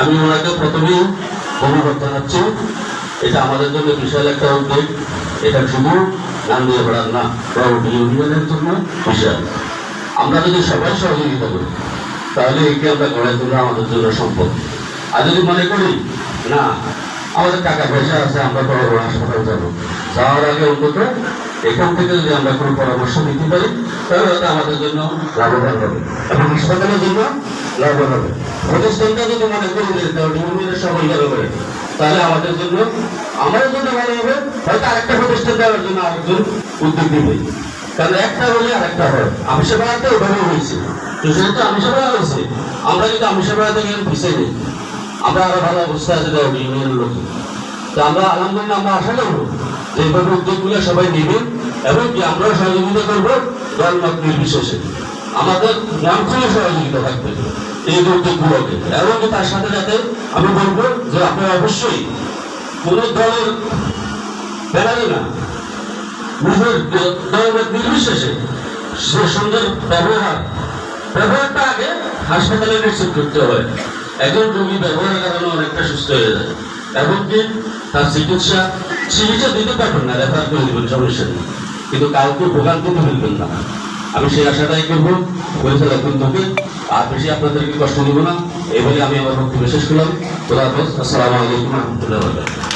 আমি ওনাকে প্রথমেই ধন্যবাদ জানাচ্ছি। এটা আমাদের জন্য বিশাল একটা উদ্যোগ। এটা শুধু নান্দিয়াপাড়ার না, বড় ইউনিয়নের জন্য বিশাল। আমরা যদি সবাই সহযোগিতা করি, তাহলে একে আমরা গড়ে তোলা আমাদের জন্য সম্ভব। আর যদি মনে করি, না, আমাদের টাকা পয়সা আছে, আমরা বড় বড় হাসপাতাল যাব। যাওয়ার আগে অন্তত এখান থেকে যদি আমরা কোনো পরামর্শ নিতে পারি, তাহলে আমাদের জন্য লাভবান হবে। এবং হাসপাতালের জন্য লাভবান হবে। প্রতিষ্ঠানটা যদি মনে করি তাহলে সবাই ভালো করে তাহলে আমাদের জন্য আমাদের জন্য ভালো হবে। হয়তো আরেকটা প্রতিষ্ঠান দেওয়ার জন্য আরেকজন উদ্যোগ দিবে কারণ একটা হলে আরেকটা হয়। আমিষা বেড়াতে ওভাবে হয়েছে। তো যেহেতু আমিষা বেড়া হয়েছে, আমরা যদি আমিষা বেড়া থেকে পিছিয়ে নিই আমরা আরও ভালো অবস্থা আছে ইউনিয়নের লোক। তো আমরা আলহামদুলিল্লাহ আমরা আশা করব যে এইভাবে উদ্যোগগুলো সবাই নেবেন এবং কি আমরাও সহযোগিতা করব দল মত নির্বিশেষে। আমাদের নাম খুলে সহযোগিতা থাকবে এই উদ্যোগগুলোকে। এবং তার সাথে সাথে আমি বলব যে আপনারা অবশ্যই কোন দলের বেড়াবে না নির্বিশেষে সে সুন্দর ব্যবহার, ব্যবহারটা আগে হাসপাতালে নিশ্চিত করতে হয়। একজন রোগী ব্যবহারের কারণে অনেকটা সুস্থ হয়ে যায়। এমন কি তার চিকিৎসা চিকিৎসা দিতে পারবেন না, রেফার করে দেবেন, সমস্যা নেই। কিন্তু কাউকে ভোগান্তিতে ফেলবেন না। আমি সেই আশাটাই করব পরিচালক বৃন্দকে আর বেশি আপনাদেরকে কষ্ট দেবো না এবারে আমি আমার বক্তব্য শেষ করলাম। তোলা আসসালামু আলাইকুম রহমতুল্লাহ